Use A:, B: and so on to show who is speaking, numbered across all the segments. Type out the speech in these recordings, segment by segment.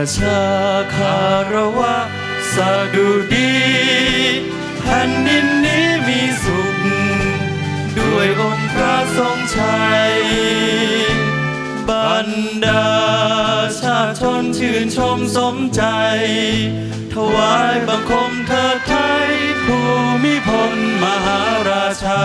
A: ประชาคารวะสดุดีแผ่นดินนี้มีสุข ด้วยองค์พระทรงชัยบรรดาชาติชนชื่นชมสมใจ ถวายบังคมเถิดไทยภูมิพลมหาราชา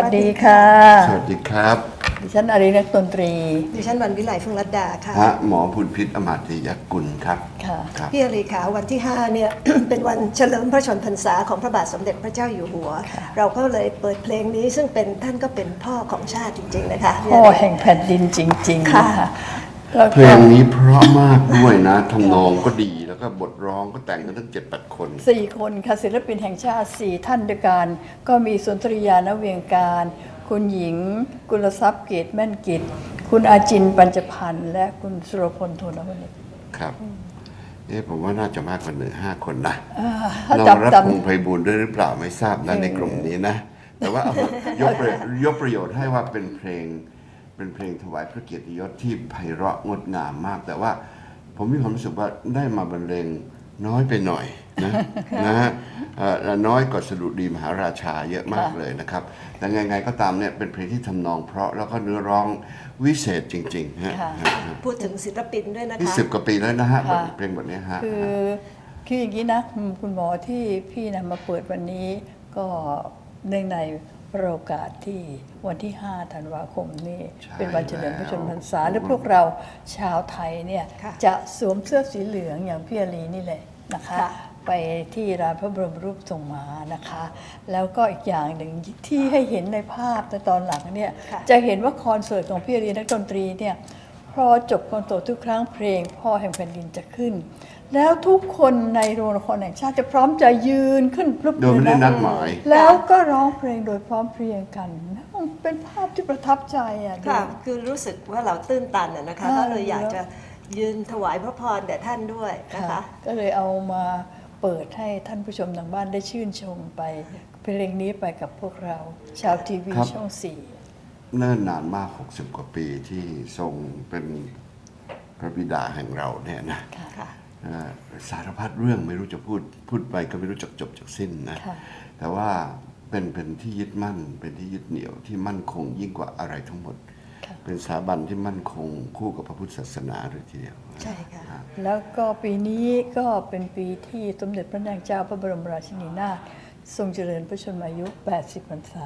B: วัสดีค่ะ
C: สวัสดีครับ
B: ดิฉันอารีนักดนตรี
D: ดิฉันวันวิไลฟงรัตดาค่ะ
C: ฮะหมอพุนพิษอมาตยกุลครับ
B: ค่ะ
C: ครับ
D: พี่อรีขาวันที่ 5 เนี่ย เป็นวันเฉลิมพระชนมพรรษาของพระบาทสมเด็จพระเจ้าอยู่หัว เราก็เลยเปิดเพลงนี้ซึ่งเป็นท่านก็เป็นพ่อของชาติจริง ๆ นะคะพี่
B: พ่อ
D: อารี
B: แห่งแผ่นดินจริง ๆ
D: ค่ะ
B: นะคะแล้ว
C: เพล
B: ก็
C: งนี้เพราะมากด้วยนะทำนองก็ดีแล้ว ก็บทร้องก็แต่งกันตั้งเจ็ดแปดคน
B: สี่คนค่ะศิลปินแห่งชาติสี่ท่านด้วยกันก็มีสุนทรียานเวียงการ คุณหญิง กุลทรัพย์เกตแม่นกิจ คุณอาจินปัญจพันธ์และคุณสุรพลโทนวณิช
C: ครับเอ๊ะผมว่าน่าจะมากกว่าหนึ่งห้าคนนะ
B: อ่าถ้า
C: เรา
B: จับ
C: รับ
B: จ
C: พงษ์ไพบูลย์ด้วยหรือเปล่าไม่ทราบนะในกลุ่มนี้นะ แต่ว่าเอายกประยกประโยชน์ให้ว่าเป็นเพลงเป็นเพลงถวายพระเกียรติยศที่ไพเราะงดงามมาก แต่ว่า ผมมีความรู้สึกว่าได้มาบรรเลงน้อยไปหน่อยนะนะฮะเอ่อน้อยกว่าสดุดีมหาราชาเยอะมากเลยนะครับ แต่ไงๆก็ตามเนี่ยเป็นเพลงที่ทำนองเพราะแล้วก็เนื้อร้องวิเศษจริงๆฮะ
B: ค่ะ
C: ฮะฮะ
D: พูดถึงศิลปินด้วยนะ
C: นี่
D: คะ
C: สิบกว่าปีแล้วนะฮะ
B: ค่ะ
C: เพลงบทเนี้ยฮะ
B: คือคืออย่างนี้นะอืมคุณหมอที่พี่นำมาเปิดวันนี้ก็เนื่องใน โอกาสที่วันที่ 5 ธันวาคมนี้
C: ใช่
B: เป็นวันเฉลิมพระชนมพรรษา
C: แล้ว
B: และพวกเราชาวไทยเนี่ย
D: ค่ะ
B: จะสวมเสื้อสีเหลืองอย่างพี่อารีนี่แหละนะคะ
D: ค่ะ
B: ไปที่ร้านพระบรมรูปทรงม้านะคะ แล้วก็อีกอย่างหนึ่งที่ให้เห็นในภาพในตอนหลังเนี่ยจะเห็นว่าคอนเสิร์ตของพี่อารีนักดนตรีเนี่ยพอจบคอนเสิร์ตทุกครั้งเพลงพ่อแห่งแผ่นดินจะขึ้น แล้วทุกคนในโรงละครแห่งชาติจะพร้อมใจยืนขึ้นปลุก
C: โดยไม่ได้นัดหมาย
B: แล้วก็ร้องเพลงโดยพร้อมเพรียงกันเป็นภาพที่ประทับใจอะดู
D: ค่ะคือรู้สึกว่าเราตื้นตันอะนะคะ
B: อ่า
D: ก็เลยอยากจะยืนถวายพระพรแด่ท่านด้วยนะคะ
B: ก็เลยเอามาเปิดให้ท่านผู้ชมทางบ้านได้ชื่นชมไปเพลงนี้ไปกับพวกเรา ชาวทีวี
C: ครับ
B: ช่องสี่
C: เนิ่นนานมาก 60 กว่าปีที่ทรงเป็นพระบิดาแห่งเราเนี่ยนะ
D: ค่ะ
C: เอ่อ สารพัดเรื่องไม่รู้จะพูดพูดไปก็ไม่รู้จักจบจากสิ้นนะ
B: ค่ะ
C: แต่ว่าเป็นเป็นที่ยึดมั่น เป็นที่ยึดเหนี่ยวที่มั่นคงยิ่งกว่าอะไรทั้งหมด
B: ค่ะ
C: เป็นสถาบันที่มั่นคงคู่กับพระพุทธศาสนาเลยทีเดียว
D: ใช่ค่ะ
C: ฮ
B: แล้วก็ปีนี้ก็เป็นปีที่สมเด็จพระนางเจ้าพระบรมราชินีนาถทรงเจริญพระชนมายุ 80พรรษา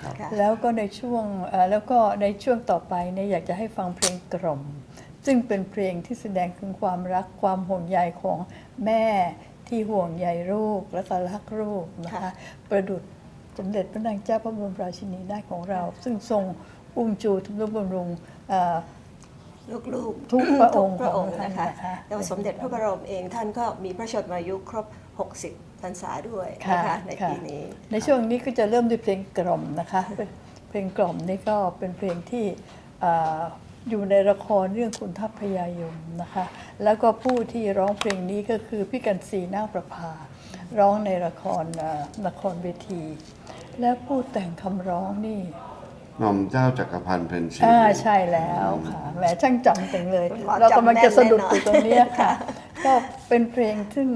C: ครับ
D: ค่ะ
B: แล้วก็ในช่วงเอ่อแล้วก็ในช่วงต่อไปเนี่ยอยากจะให้ฟังเพลงกล่อม ซึ่งเป็นเพลงที่แสดงถึงความรักความห่วงใยของแม่ที่ห่วงใยลูกและก็รักลูกนะคะ
D: ค่ะ
B: ประดุจสมเด็จพระนางเจ้าพระบรมราชินีนาถของเรา ซึ่งทรงอุ้มจูทุบำรุงเอ่อ
D: ลูกๆ
B: ทุกพระองค์
D: ทุกพระองค์
B: ของท่าน
D: นะคะ
B: นะคะ
D: แล้วสมเด็จพระบรมเองท่านก็มีพระชนมายุครบ 60พรรษาด้วย
B: ค่ะ
D: นะคะใน
B: ค่ะ
D: ปีนี้
B: ในช่วงนี้ก็จะเริ่มด้วยเพลงกล่อมนะคะเป็นเพลงกล่อมนี่ก็เป็นเพลงที่ อ่าอยู่ในละครเรื่องคุณทัพพยายมนะคะ แล้วก็ผู้ที่ร้องเพลงนี้ก็คือพี่กันสีนาคประภา ร้องในละครอ่าละครเวที และผู้แต่งคำร้องนี่
C: หม่อมเจ้าจักรพันธ์เพนชี
B: อ่าใช่แล้วค่ะแหมช่างจำจังเลย
D: คุณหมอ
B: เรากำลังจะสะดุด
D: จำแม่นแน่นอน
B: อยู่ตรงเนี้ยค่ะ ก็เป็นเพลงซึ่ง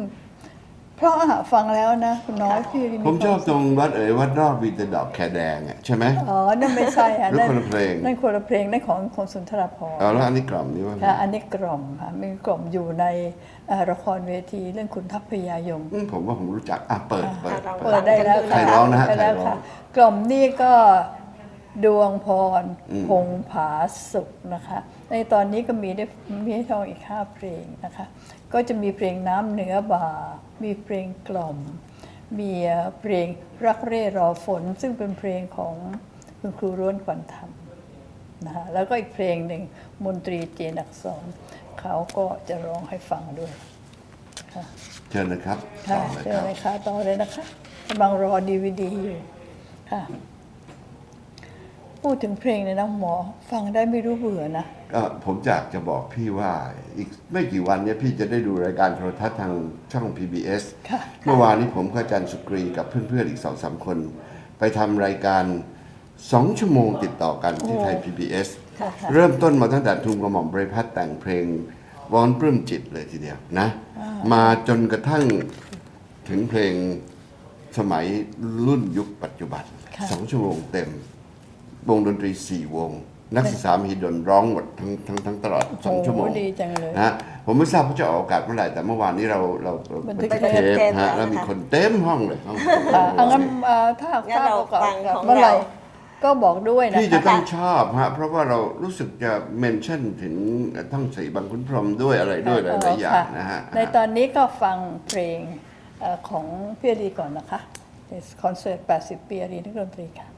B: เพราะอะฟังแล้วนะคุณน้อยพี่
C: ผมชอบ
B: ควา
C: ตรงวัดเอ๋ยวัดรอบวีแต่ดอกแคแดงอะใช่ไหม
B: อ๋อนั่นไม่ใช่ค่ะ
C: หรือคนละเพลง
B: นั่นคนละเพลงนั่นของของสุนทรภรณ์
C: เอาแล้วอันนี้กล่อมนี่ว่าไง
B: ค่ะอันนี้กล่อมค่ะมีกล่อมอยู่ในเอ่อละครเวทีเรื่องคุณทัพพยายม
C: อืมผมว่าผมรู้จักอะเปิดเปิด
D: อะ
B: เปิดได้แล้ว
C: ใครร้องนะฮะ
B: เปิดแล้ว
C: ใครร้อง
B: ค่ะกล่อมนี่ก็ดวงพร
C: อืม
B: พงผาสุขนะคะ ในตอนนี้ก็มีได้มีให้ทองอีกห้าเพลงนะคะ ก็จะมีเพลงน้ำเหนือบ่า มีเพลงกล่อม มีเพลงรักเร่รอฝน ซึ่งเป็นเพลงของคุณครูร้วนขวัญธรรมนะคะแล้วก็อีกเพลงหนึ่งมนตรีเจนอักษรเขาก็จะร้องให้ฟังด้วย
C: เชิญนะครับ
B: ค่ะ
C: ต่อเลย
B: เชิ
C: ค
B: ญ
C: รับ
B: เลยค่ะต่อเลยนะคะกำลังรอดีวดีอยู่ค่ะพูดถึงเพลงเนี่ยนะหมอ ฟังได้ไม่รู้เบื่อนะ
C: ก็ผมอยากจะบอกพี่ว่าอีกไม่กี่วันเนี้พี่จะได้ดูรายการโทรทัศน์ทางช่อง PBS
B: ค่ะ
C: เมื่อวานนี้ผมกับอาจารย์สุกรีกับเพื่อนๆอีกสองสามคน ไปทำรายการสองชั่วโมงติดต่อกันที่ไทย PBS
B: ค่ะค่ะ
C: เริ่มต้นมาตั้งแต่ทุนกระหม่อมบริพัตรแต่งเพลงวอนปลื้มจิตเลยทีเดียวนะ มาจนกระทั่งถึงเพลงสมัยรุ่นยุคปัจจุบัน
B: ค่ะ
C: สองชั่วโมงเต็ม วงดนตรีสี่วง นักศึกษามหิดลร้องหมดทั้งทั้งทั้งตลอดสองชั่วโมง
B: โอ้ดีจังเลย
C: นะฮะผมไม่ทราบเขาจะออกอากาศเมื่อไหร่แต่เมื่อวานนี้เราเราเรา
B: บัน
C: บั
B: ทึ
C: น
B: ก
C: ทึก
B: เทป
C: เทปฮะ
D: เทป
C: แล้วมีคนเต็มห้องเลยห้อง
B: ค่ะเอางั้นเอ่อถ้าหาก
D: งั้น
B: ทราบ
D: เรา
B: กับ
D: ฟังของ
B: เมื่อไหร่
D: เรา
B: ก็บอกด้วยนะ
C: พี่จะ
B: คะ
C: ต้องชอบฮะเพราะว่าเรารู้สึกจะเมนชั่นถึงทั้งสีบางคุณพรหมด้วยอะไรด้วยหลายๆอย่างนะฮะ
B: ในตอนนี้ก็ฟังเพลงเอ่อของพี่อารีก่อนนะคะในคอนเสิร์ต 80 ปีอารีนักดนตรีค่ะ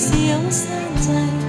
E: 是有生际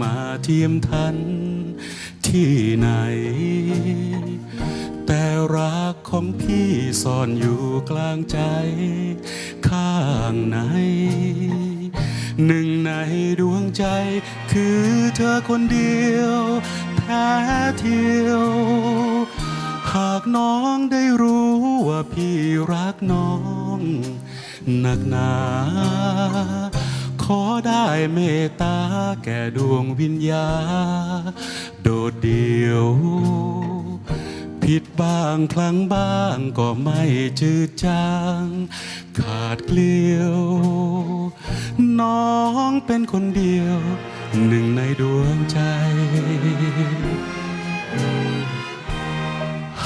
E: มาเทีย
F: มทัน ขอได้เมตตาแก่ด
G: วงวิ
F: ญญา โดดเดี่ยว ผิดบ้างพลั้งบ้างก็ไม่จืดจาง ขาดเกลียว น้องเป็นคนเดียว หนึ่งในดวงใจ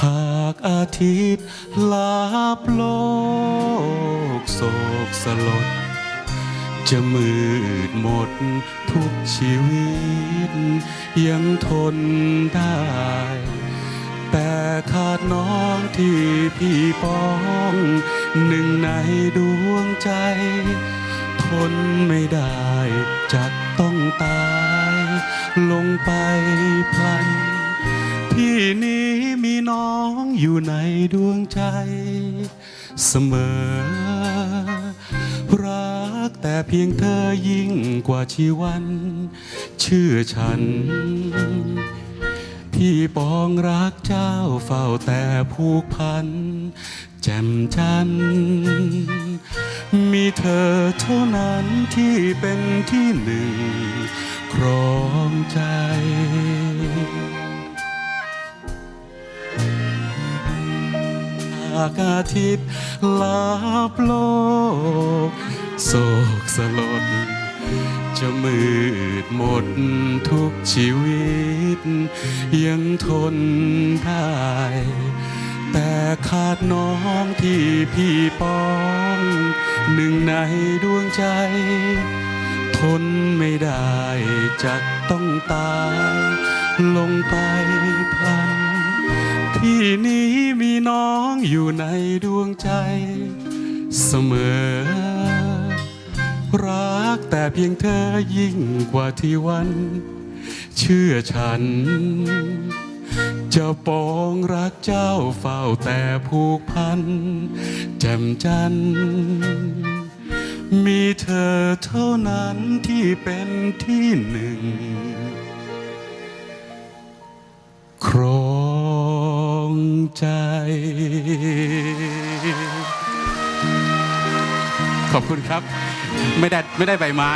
F: หากอาทิตย์ลาบโลกโศกสลด จะมืดหมดทุกชีวิต ยังทนได้ แต่ขาดน้องที่พี่ป้อง หนึ่งในดวงใจ ทนไม่ได้จะต้องตาย ลงไปพลันพี่นี้มีน้องอยู่ในดวงใจ เสมอ แต่เพียงเธอยิ่งกว่าชีวัน ชื่อฉัน พี่ปองรักเจ้าเฝ้าแต่ผูกพัน แจ่มจัน มีเธอเท่านั้นที่เป็นที่หนึ่ง ครองใจอากาทิตย์ลาบโลก โศกสลด จะมืดหมดทุกชีวิต ยังทนได้ แต่ขาดน้องที่พี่ป้อง หนึ่งในดวงใจ ทนไม่ได้จะต้องตาย ลงไปพลันที่นี้มีน้องอยู่ในดวงใจ เสมอ รักแต่เพียงเธอยิ่งกว่าที่วัน เชื่อฉัน จะปองรักเจ้าเฝ้าแต่ผูกพัน แจ่มจันทร์มีเธอเท่านั้นที่เป็นที่หนึ่ง ครองใจขอบคุณครับ ไม่ได้ไม่ได้ใบไม้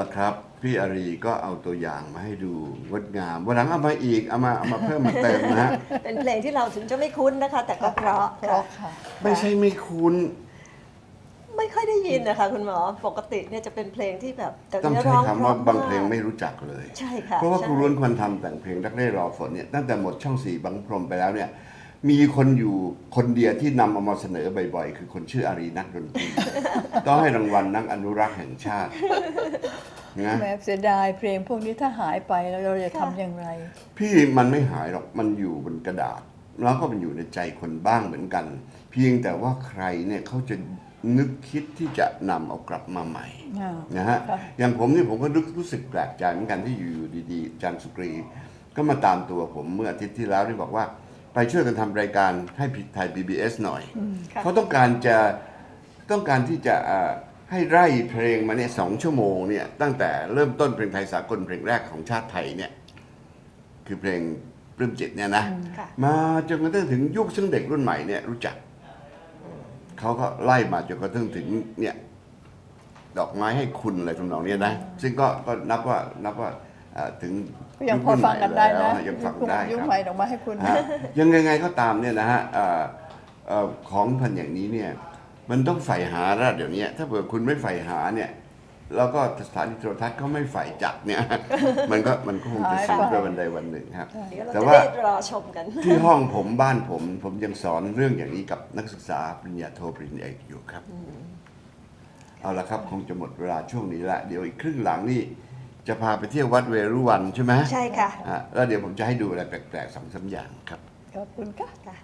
C: ละครับ พี่อารีก็เอาตัวอย่างมาให้ดูงดงาม วันหลังเอามาอีกเอามาเอามาเพิ่มมาเติมนะฮะ
D: เป็นเพลงที่เราถึงจะไม่คุ้นนะคะ แต่ก็เพราะ
B: เพราะค่ะ
C: ไม่ใช่ไม่คุ้น
D: ไม่ค่อยได้ยินนะคะคุณหมอปกติเนี่ยจะเป็นเพลงที่แบบแต่
C: ต้อง
D: เนื้อ
C: ใช้
D: ร้อง
C: คำว่า
D: พะ
C: บางเพลง
D: มก
C: ไม่รู้จักเลย
D: ใช่ค่ะ
C: เพราะว่า
D: ใช่
C: ครูล้วนควรทำแต่งเพลงรักเร่รอฝนเนี่ยตั้งแต่หมดช่องสีบังพรมไปแล้วเนี่ย มีคนอยู่คนเดียวที่นำเอามาเสนอบ่อยๆ คือคนชื่ออารีนักดนตรี ต้องให้รางวัลนักอนุรักษ์แห่งชาตินะ
B: แม้เสียดายเพลงพวกนี้ถ้าหายไปแล้วเราจะทำอย่างไร
C: พี่มันไม่หายหรอกมันอยู่บนกระดาษ แล้วก็มันอยู่ในใจคนบ้างเหมือนกัน เพียงแต่ว่าใครเนี่ยเขาจะนึกคิดที่จะนำเอากลับมาใหม่
B: อ่า
C: นะฮะ
B: ครับ
C: อย่างผมนี่ผมก็รู้รู้สึกแปลกใจเหมือนกันที่อยู่ดีๆอาจารย์สุกรี ก็มาตามตัวผมเมื่ออาทิตย์ที่แล้วที่บอกว่า ไปช่วยกันทำรายการให้ไทย PBS หน่อย เขาต้องการจะต้องการที่จะเอ่อให้ไล่เพลงมาเนี่ยสองชั่วโมงเนี่ยตั้งแต่เริ่มต้นเพลงไทยสากลเพลงแรกของชาติไทยเนี่ยคือเพลงปลื้มจิตเนี่ยนะ
D: ค่ะ
C: มาจนกระทั่งถึงยุคซึ่งเด็กรุ่นใหม่เนี่ยรู้จัก เขาก็ไล่มาจนกระทั่งถึงเนี่ยดอกไม้ให้คุณอะไรทำนองเนี้ยนะ ซึ่งก็ก็นับว่านับว่าเอ่อ ถึง
B: ก็ยังพอฟังกันได้นะ
C: ยุครุ่ใหม่แล้วยังฟังได้
B: ยุค
C: ครับ
B: ใหม่ออกมาให้คุณ
C: ฮะยังไงไงก็ตามเนี่ยนะฮะเอ่อเอ่อของพันอย่างนี้เนี่ยมันต้องใฝ่หาแล้วเดี๋ยวนี้ถ้าเผื่อคุณไม่ใฝ่หาเนี่ยแล้วก็สถานีโทรทัศน์เขาไม่ใฝ่จัดเนี่ย มันก็มันก็คงจะ
B: หายไป
C: สูญไปวันใดวันหนึ่งครับ
D: เดี๋ยวเรา
C: แต่
D: จะ
C: ว่า
D: ได้รอชมกัน
C: ที่ห้องผมบ้านผม ผมยังสอนเรื่องอย่างนี้กับนักศึกษาปริญญาโทปริญญาเอกอยู่ครับ เอาละครับ คงจะหมดเวลาช่วงนี้ละ เดี๋ยวอีกครึ่งหลังนี่ จะพาไปเที่ยววัดเวรุวันใช่ไหม
D: ใช่ค่ะ
C: อะแล้วเดี๋ยวผมจะให้ดูอะไรแปลกๆสองสามอย่างครับ
B: ขอบคุณค่ะ
D: ค่ะ